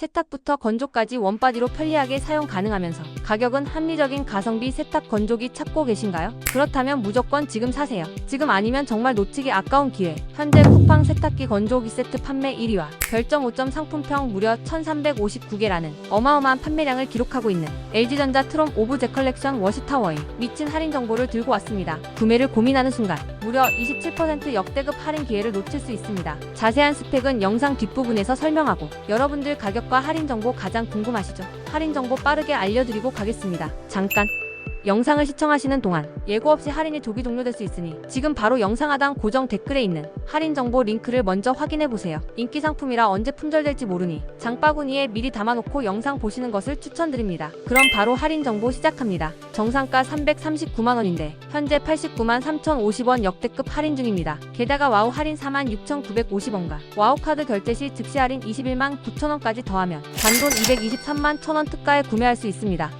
세탁부터 건조까지 원바디로 편리하게 사용 가능하면서 가격은 합리적인 가성비 세탁 건조기 찾고 계신가요? 그렇다면 무조건 지금 사세요. 지금 아니면 정말 놓치기 아까운 기회. 현재 쿠팡 세탁기 건조기 세트 판매 1위와 별점 5점 상품평 무려 1359개라는 어마어마한 판매량을 기록하고 있는 LG전자 트롬 오브 제 컬렉션 워시타워의 미친 할인 정보를 들고 왔습니다. 구매를 고민하는 순간 무려 27% 역대급 할인 기회를 놓칠 수 있습니다. 자세한 스펙은 영상 뒷부분에서 설명하고 여러분들 가격 과 할인 정보 가장 궁금하시죠? 할인 정보 빠르게 알려드리고 가겠습니다. 잠깐 영상을 시청하시는 동안 예고 없이 할인이 조기 종료될 수 있으니 지금 바로 영상 하단 고정 댓글에 있는 할인 정보 링크를 먼저 확인해 보세요. 인기 상품이라 언제 품절될지 모르니 장바구니에 미리 담아놓고 영상 보시는 것을 추천드립니다. 그럼 바로 할인 정보 시작합니다. 정상가 339만 원인데 현재 89만 3,050원 역대급 할인 중입니다. 게다가 와우 할인 4만 6,950원과 와우 카드 결제 시 즉시 할인 21만 9천 원까지 더하면 단돈 223만 1,000원 특가에 구매할 수 있습니다.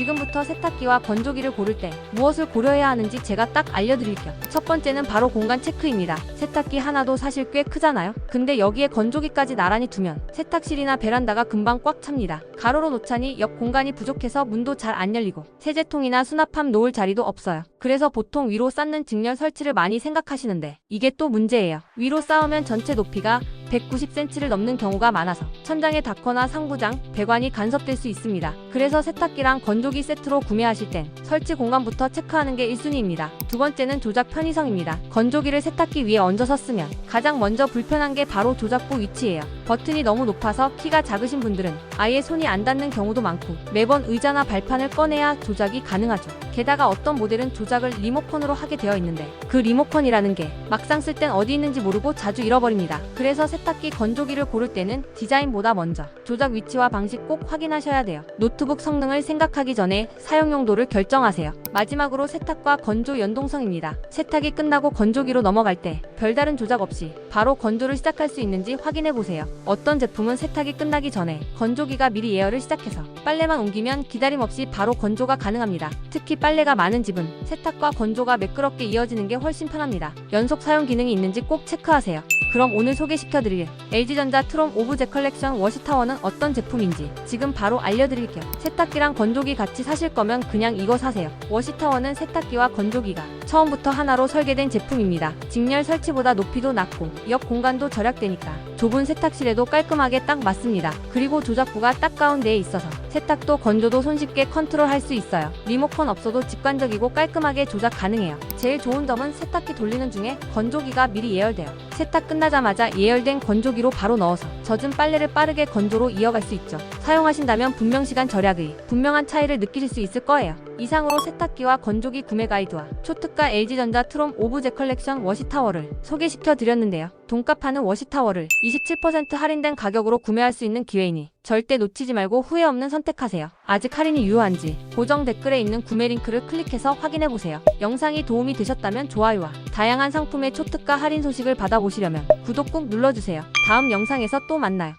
지금부터 세탁기와 건조기를 고를 때 무엇을 고려해야 하는지 제가 딱 알려드릴게요. 첫 번째는 바로 공간 체크입니다. 세탁기 하나도 사실 꽤 크잖아요. 근데 여기에 건조기까지 나란히 두면 세탁실이나 베란다가 금방 꽉 찹니다. 가로로 놓자니 옆 공간이 부족해서 문도 잘 안 열리고 세제통이나 수납함 놓을 자리도 없어요. 그래서 보통 위로 쌓는 직렬 설치를 많이 생각하시는데 이게 또 문제예요. 위로 쌓으면 전체 높이가 190cm를 넘는 경우가 많아서 천장에 닿거나 상부장, 배관이 간섭될 수 있습니다. 그래서 세탁기랑 건조기 세트로 구매하실 땐 설치 공간부터 체크하는 게 1순위입니다. 두 번째는 조작 편의성입니다. 건조기를 세탁기 위에 얹어서 쓰면 가장 먼저 불편한 게 바로 조작부 위치예요. 버튼이 너무 높아서 키가 작으신 분들은 아예 손이 안 닿는 경우도 많고 매번 의자나 발판을 꺼내야 조작이 가능하죠. 게다가 어떤 모델은 조작을 리모컨으로 하게 되어 있는데 그 리모컨이라는 게 막상 쓸 땐 어디 있는지 모르고 자주 잃어버립니다. 그래서 세탁기 건조기를 고를 때는 디자인보다 먼저 조작 위치와 방식 꼭 확인하셔야 돼요. 노트북 성능을 생각하기 전에 사용 용도를 결정하세요. 마지막으로 세탁과 건조 연동성입니다. 세탁이 끝나고 건조기로 넘어갈 때 별다른 조작 없이 바로 건조를 시작할 수 있는지 확인해 보세요. 어떤 제품은 세탁이 끝나기 전에 건조기가 미리 예열을 시작해서 빨래만 옮기면 기다림 없이 바로 건조가 가능합니다. 특히 빨래가 많은 집은 세탁과 건조가 매끄럽게 이어지는 게 훨씬 편합니다. 연속 사용 기능이 있는지 꼭 체크하세요. 그럼 오늘 소개시켜드릴 LG전자 트롬 오브 제 컬렉션 워시타워는 어떤 제품인지 지금 바로 알려드릴게요. 세탁기랑 건조기 같이 사실 거면 그냥 이거 사세요. 워시타워는 세탁기와 건조기가 처음부터 하나로 설계된 제품입니다. 직렬 설치보다 높이도 낮고 옆 공간도 절약되니까 좁은 세탁실 에도 깔끔하게 딱 맞습니다. 그리고 조작부가 딱 가운데에 있어서 세탁도 건조도 손쉽게 컨트롤할 수 있어요. 리모컨 없어도 직관적이고 깔끔하게 조작 가능해요. 제일 좋은 점은 세탁기 돌리는 중에 건조기가 미리 예열돼요. 세탁 끝나자마자 예열된 건조기로 바로 넣어서 젖은 빨래를 빠르게 건조로 이어갈 수 있죠. 사용하신다면 분명 시간 절약의 분명한 차이를 느끼실 수 있을 거예요. 이상으로 세탁기와 건조기 구매 가이드와 초특가 LG전자 트롬 오브 제 컬렉션 워시타워를 소개시켜 드렸는데요. 돈값하는 워시타워를 27% 할인된 가격으로 구매할 수 있는 기회이니 절대 놓치지 말고 후회 없는 선택하세요. 아직 할인이 유효한지 고정 댓글에 있는 구매 링크를 클릭해서 확인해 보세요. 영상이 도움이 되셨다면 좋아요와 다양한 상품의 초특가 할인 소식을 받아보시려면 구독 꾹 눌러주세요. 다음 영상에서 또 만나요.